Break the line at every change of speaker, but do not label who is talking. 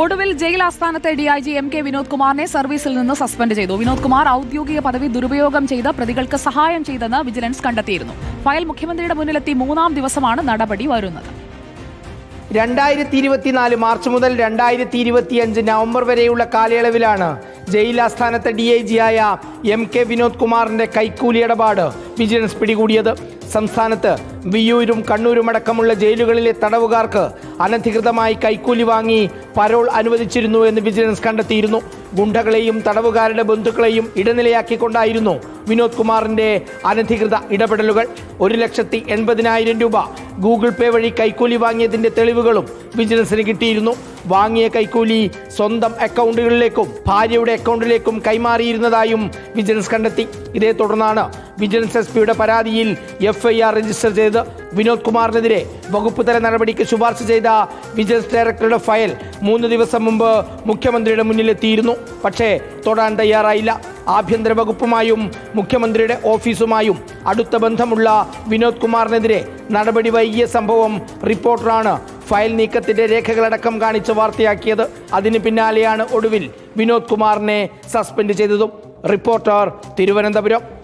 ഒടുവിൽ ജയിൽ ആസ്ഥാനത്തെ D I G M K Vinod കുമാറിനെ സർവീസിൽ നിന്ന് സസ്പെൻഡ് ചെയ്തു. വിനോദ് കുമാർ ഔദ്യോഗിക പദവി ദുരുപയോഗം ചെയ്ത് പ്രതികൾക്ക് സഹായം ചെയ്തെന്ന് വിജിലൻസ് കണ്ടെത്തിയിരുന്നു. ഫയൽ മുഖ്യമന്ത്രിയുടെ മുന്നിലെത്തി മൂന്നാം ദിവസമാണ് നടപടി വരുന്നത്.
രണ്ടായിരത്തി ഇരുപത്തിനാല് മാർച്ച് മുതൽ രണ്ടായിരത്തി ഇരുപത്തിയഞ്ച് നവംബർ വരെയുള്ള കാലയളവിലാണ് ജയിൽ ആസ്ഥാനത്തെ ഡി ഐ ജിയായ എം കെ വിനോദ് കുമാറിന്റെ കൈക്കൂലി ഇടപാട് വിജിലൻസ് പിടികൂടിയത്. സംസ്ഥാനത്ത് വിയ്യൂരും കണ്ണൂരും അടക്കമുള്ള ജയിലുകളിലെ തടവുകാർക്ക് അനധികൃതമായി കൈക്കൂലി വാങ്ങി പരോൾ അനുവദിച്ചിരുന്നു എന്ന് വിജിലൻസ് കണ്ടെത്തിയിരുന്നു. ഗുണ്ടകളെയും തടവുകാരുടെ ബന്ധുക്കളെയും ഇടനിലയാക്കിക്കൊണ്ടായിരുന്നു വിനോദ് കുമാറിന്റെ അനധികൃത ഇടപെടലുകൾ. ഒരു ലക്ഷത്തി എൺപതിനായിരം രൂപ ഗൂഗിൾ പേ വഴി കൈക്കൂലി വാങ്ങിയതിന്റെ തെളിവുകളും വിജിലൻസിന് കിട്ടിയിരുന്നു. വാങ്ങിയ കൈക്കൂലി സ്വന്തം അക്കൗണ്ടുകളിലേക്കും ഭാര്യയുടെ അക്കൗണ്ടിലേക്കും കൈമാറിയിരുന്നതായും വിജിലൻസ് കണ്ടെത്തി. ഇതേ തുടർന്നാണ് വിജിലൻസ് എസ് പിയുടെ പരാതിയിൽ എഫ് ഐ ആർ രജിസ്റ്റർ ചെയ്ത് വിനോദ് കുമാറിനെതിരെ വകുപ്പ് തല നടപടിക്ക് ശുപാർശ ചെയ്ത വിജിലൻസ് ഡയറക്ടറുടെ ഫയൽ മൂന്ന് ദിവസം മുമ്പ് മുഖ്യമന്ത്രിയുടെ മുന്നിലെത്തിയിരുന്നു. പക്ഷേ തൊടാൻ തയ്യാറായില്ല. ആഭ്യന്തര വകുപ്പുമായും മുഖ്യമന്ത്രിയുടെ ഓഫീസുമായും അടുത്ത ബന്ധമുള്ള വിനോദ് കുമാറിനെതിരെ നടപടി വൈകിയ സംഭവം റിപ്പോർട്ടറാണ് ഫയൽ നീക്കത്തിന്റെ രേഖകളടക്കം കാണിച്ച് വാർത്തയാക്കിയത്. അതിന് പിന്നാലെയാണ് ഒടുവിൽ വിനോദ് കുമാറിനെ സസ്പെൻഡ് ചെയ്തതും. റിപ്പോർട്ടർ തിരുവനന്തപുരം.